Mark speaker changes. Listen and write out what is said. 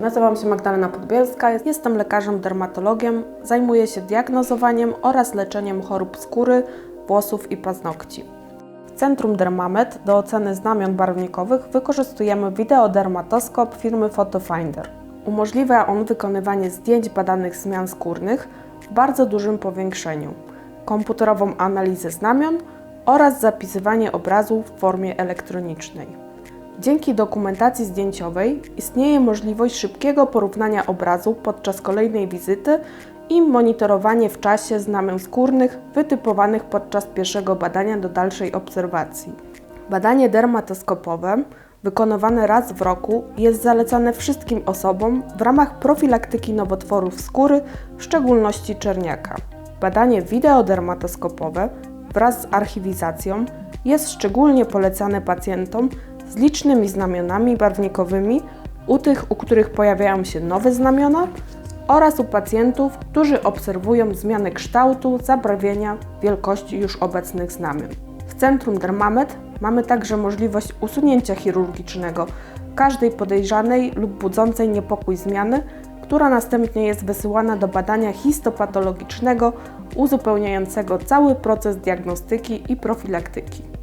Speaker 1: Nazywam się Magdalena Podbielska, jestem lekarzem dermatologiem, zajmuję się diagnozowaniem oraz leczeniem chorób skóry, włosów i paznokci. W Centrum Dermamed do oceny znamion barwnikowych wykorzystujemy wideodermatoskop firmy Photofinder. Umożliwia on wykonywanie zdjęć badanych zmian skórnych w bardzo dużym powiększeniu, komputerową analizę znamion oraz zapisywanie obrazu w formie elektronicznej. Dzięki dokumentacji zdjęciowej istnieje możliwość szybkiego porównania obrazu podczas kolejnej wizyty i monitorowanie w czasie znamion skórnych wytypowanych podczas pierwszego badania do dalszej obserwacji. Badanie dermatoskopowe wykonywane raz w roku jest zalecane wszystkim osobom w ramach profilaktyki nowotworów skóry, w szczególności czerniaka. Badanie wideodermatoskopowe wraz z archiwizacją jest szczególnie polecane pacjentom z licznymi znamionami barwnikowymi, u tych, u których pojawiają się nowe znamiona oraz u pacjentów, którzy obserwują zmiany kształtu, zabarwienia, wielkości już obecnych znamion. W Centrum Dermamed mamy także możliwość usunięcia chirurgicznego każdej podejrzanej lub budzącej niepokój zmiany, która następnie jest wysyłana do badania histopatologicznego uzupełniającego cały proces diagnostyki i profilaktyki.